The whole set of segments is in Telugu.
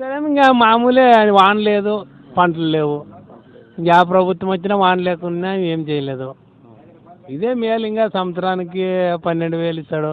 ఇస్తారేమో ఇంకా మామూలే అది వాన లేదు పంటలు లేవు. ఇంకా ఆ ప్రభుత్వం వచ్చినా వాన లేకున్నా ఏం చేయలేదు. ఇదే మేలు ఇంకా సంవత్సరానికి పన్నెండు వేలు ఇస్తాడు.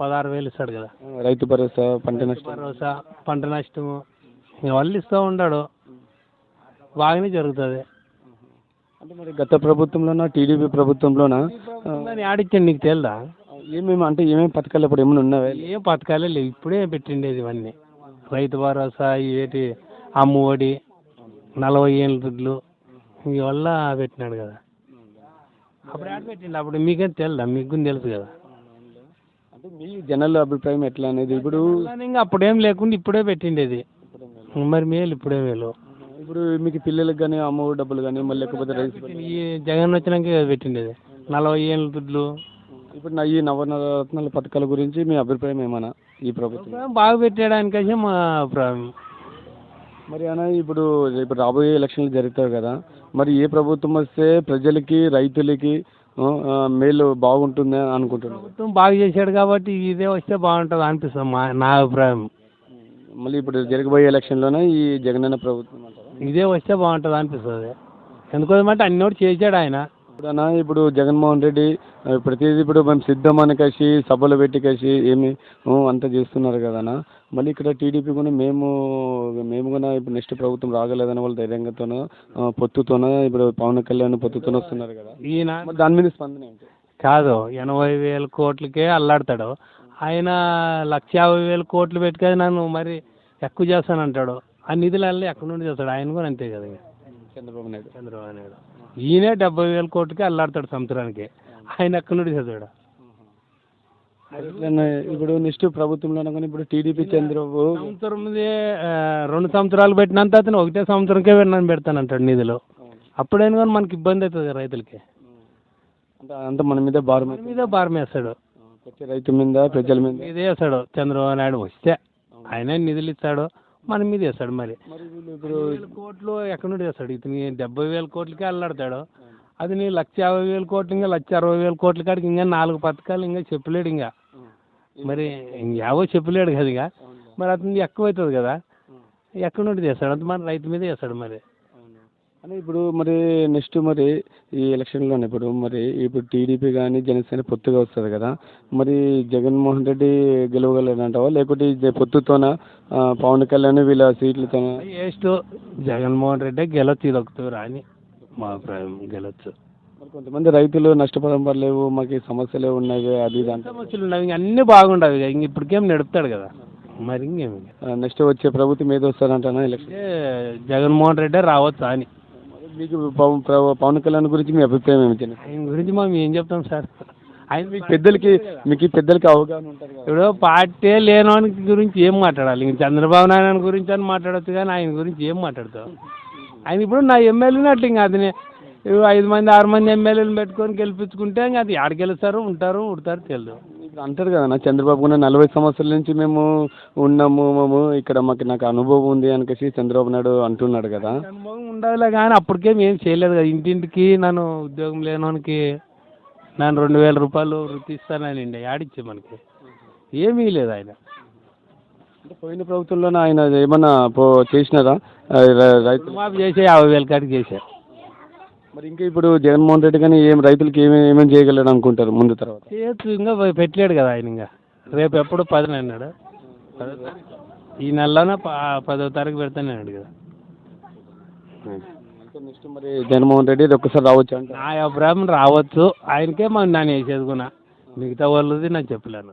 పదహారు వేలు ఇస్తాడు కదా. రైతు భరోసా పంట నష్టం. భరోసా పంట నష్టము వాళ్ళు ఇస్తూ ఉన్నాడు బాగానే జరుగుతుంది. అంటే మరి గత ప్రభుత్వంలోనా టీడీపీ ప్రభుత్వంలోనా? దాన్ని ఆడిచ్చాను నీకు తెలుదా? ఏమేమి అంటే ఏమేమి పథకాలు ఇప్పుడు ఏమైనా ఉన్నావా? ఏం పథకాలే లేవు ఇప్పుడే పెట్టిండేది ఇవన్నీ. రైతు భరోసా ఏటి అమ్మఒడి నలభై ఏళ్ళ దుడ్లు ఇవల్ల పెట్టినాడు కదా. అప్పుడు ఆడ పెట్టిండు. అప్పుడు మీకేం తెలుదా? మీకు తెలుసు కదా. అంటే మీ జనాల అభిప్రాయం ఎట్లా అనేది? ఇప్పుడు ఇంకా అప్పుడేం లేకుండా ఇప్పుడే పెట్టిండేది. మరి మేలు ఇప్పుడే మేలు. ఇప్పుడు మీకు పిల్లలకు కానీ అమ్మ డబ్బులు కానీ మళ్ళీ లేకపోతే ఈ జగన్ వచ్చినాకే పెట్టిండేది. నలభై ఏళ్ళ దుడ్లు ఇప్పుడు నా ఈ నవరత్నాల పథకాల గురించి మీ అభిప్రాయం ఏమన్నా ఈ ప్రభుత్వం? బాగా పెట్టేయడానికైతే మా అభిప్రాయం. మరి అన్న ఇప్పుడు ఇప్పుడు రాబోయే ఎలక్షన్లు జరుగుతాయి కదా మరి ఏ ప్రభుత్వం వస్తే ప్రజలకి రైతులకి మేలు బాగుంటుంది అని అనుకుంటున్నారు? ప్రభుత్వం బాగా చేశాడు కాబట్టి ఇదే వస్తే బాగుంటుంది అనిపిస్తుంది మా నా అభిప్రాయం. మళ్ళీ ఇప్పుడు జరగబోయే ఎలక్షన్లోనే ఈ జగనన్న ప్రభుత్వం ఇదే వస్తే బాగుంటుంది అనిపిస్తుంది. ఎందుకోసమంటే అన్ని ఒకటి చేశాడు ఆయన. ఇప్పుడు అన్న ఇప్పుడు జగన్మోహన్ రెడ్డి ప్రతిదీ ఇప్పుడు మేము సిద్ధమని కలిసి సభలు పెట్టి కలిసి ఏమి అంతా చేస్తున్నారు కదా అన్న మళ్ళీ ఇక్కడ టీడీపీ కూడా మేము మేము కూడా ఇప్పుడు నెక్స్ట్ ప్రభుత్వం రాగలేదని వాళ్ళు ధైర్యంగాతోనో పొత్తుతోనో ఇప్పుడు పవన్ కళ్యాణ్ పొత్తుతోనే వస్తున్నారు కదా. ఈయన దాని మీద స్పందన ఏంటి? కాదు ఎనభై వేల కోట్లకే అల్లాడతాడు. ఆయన లక్ష యాభై వేల కోట్లు పెట్టుకొని నన్ను మరి ఎక్కువ చేస్తానంటాడు. ఆ నిధులన్నీ ఎక్కడి నుండి చేస్తాడు? ఆయన కూడా అంతే కదా. చంద్రబాబు నాయుడు. చంద్రబాబు నాయుడు. ఈయనే డెబ్బై వేల కోట్లకి అల్లాడతాడు సంవత్సరానికి. ఆయన ఎక్కడి నుండి చదివాడు? ఇప్పుడు నెక్స్ట్ ప్రభుత్వంలో కానీ ఇప్పుడు టీడీపీ చంద్రబాబు సంవత్సరం రెండు సంవత్సరాలు పెట్టినంత అతను ఒకటే సంవత్సరంకే నన్ను పెడతానంటాడు నిధులు. అప్పుడైనా కానీ మనకి ఇబ్బంది అవుతుంది రైతులకి. అంటే అంత మన మీద భారం మీద భారం వేస్తాడు. ప్రతి రైతు మీద ప్రజల మీద. ఇదే వేస్తాడు. చంద్రబాబు నాయుడు వస్తే ఆయన నిధులు ఇస్తాడు. మన మీద వేస్తాడు మరి. ఇప్పుడు కోట్లు ఎక్కడి నుండి వేస్తాడు? ఇతని డెబ్బై వేల కోట్లకి అల్లాడతాడు. అది నీ లక్ష యాభై వేల కోట్లు ఇంకా లక్ష అరవై వేల కోట్ల కాడికి ఇంకా నాలుగు పథకాలు ఇంకా చెప్పలేడు ఇంకా. మరి ఇంకేవో చెప్పలేడు కదా ఇక. మరి అతను ఎక్కువ అవుతుంది కదా ఎక్కడి నుండి చేస్తాడు అంత మన రైతు మీద వేస్తాడు మరి. అని ఇప్పుడు మరి నెక్స్ట్ మరి ఈ ఎలక్షన్లోనే ఇప్పుడు మరి ఇప్పుడు టీడీపీ కానీ జనసేన పొత్తుగా వస్తుంది కదా. మరి జగన్మోహన్ రెడ్డి ఈ జ- పొత్తుతోన పవన్ కళ్యాణ్ వీళ్ళ సీట్లతోన? వేస్ట్ జగన్మోహన్ రెడ్డి గెలొచ్చు ఇది ఒకటి రాని. మా అభిప్రాయం గెలొచ్చు. మరి కొంతమంది రైతులు నష్టపరం పడలేవు మాకు సమస్యలే ఉన్నాయి అది ఇది అంటే సమస్యలు ఇంక అన్నీ బాగుండవు ఇక. ఇంక ఇప్పటికేం నడుపుతాడు కదా. మరి ఇంకేమి ఇక. నెక్స్ట్ వచ్చే ప్రభుత్వం ఏదో వస్తారంటానా ఎలక్షన్ అంటే జగన్మోహన్ రెడ్డి రావచ్చు అని. మీకు పవన్ కళ్యాణ్ గురించి మీ అభిప్రాయం ఏమి ఆయన గురించి మనం ఏం చెప్తాం సార్? ఆయన మీకు పెద్దలకి మీకు పెద్దలకి అవగాహన ఉంటుంది కదా. ఇప్పుడు పార్టీ లేనోని గురించి ఏం మాట్లాడాలి? ఇంక చంద్రబాబు నాయుడు గురించి అని మాట్లాడచ్చు కానీ ఆయన గురించి ఏం మాట్లాడతావు? ఆయన ఇప్పుడు నా ఎమ్మెల్యేని అట్లా ఇంకా ఇప్పుడు ఐదు మంది ఆరు మంది ఎమ్మెల్యేలు పెట్టుకొని గెలిపించుకుంటే ఇంకా అది ఆడ గెలుస్తారు ఉంటారు ఉడతారు తెలియదు ఇప్పుడు అంటారు కదా నా చంద్రబాబు కూడా నలభై సంవత్సరాల నుంచి మేము ఉన్నాము మేము ఇక్కడ మాకు నాకు అనుభవం ఉంది అనేసి చంద్రబాబు నాయుడు అంటున్నాడు కదా. అనుభవం ఉండాలి కానీ అప్పటికేం ఏం చేయలేదు కదా. ఇంటింటికి నన్ను ఉద్యోగం లేనోనికి నన్ను రెండు వేల రూపాయలు వృత్తి ఇస్తానండి ఆడిచ్చే మనకి. ఏమీ లేదు ఆయన. అంటే పోయిన ప్రభుత్వంలో ఆయన ఏమన్నా పో చేసినారా? రైతు మాఫీ చేసే యాభై వేల కాడికి చేసా మరి ఇంకా ఇప్పుడు జగన్మోహన్ రెడ్డి కానీ ఏం రైతులకి ఏమేమి ఏమేమి చేయగలడు అనుకుంటారు ముందు తర్వాత? చేయొచ్చు ఇంకా పెట్టలేడు కదా ఆయన ఇంకా. రేపు ఎప్పుడు పదిన అన్నాడు. ఈ నెలలోనే ప- పదో తారీఖు పెడతానే అన్నాడు కదా. నెక్స్ట్ మరి జగన్మోహన్ రెడ్డి ఇది ఒక్కసారి రావచ్చు అంటే నా అభిప్రాయం రావచ్చు. ఆయనకే మనం నేను వేసేది మిగతా వాళ్ళది నాకు చెప్పలేను.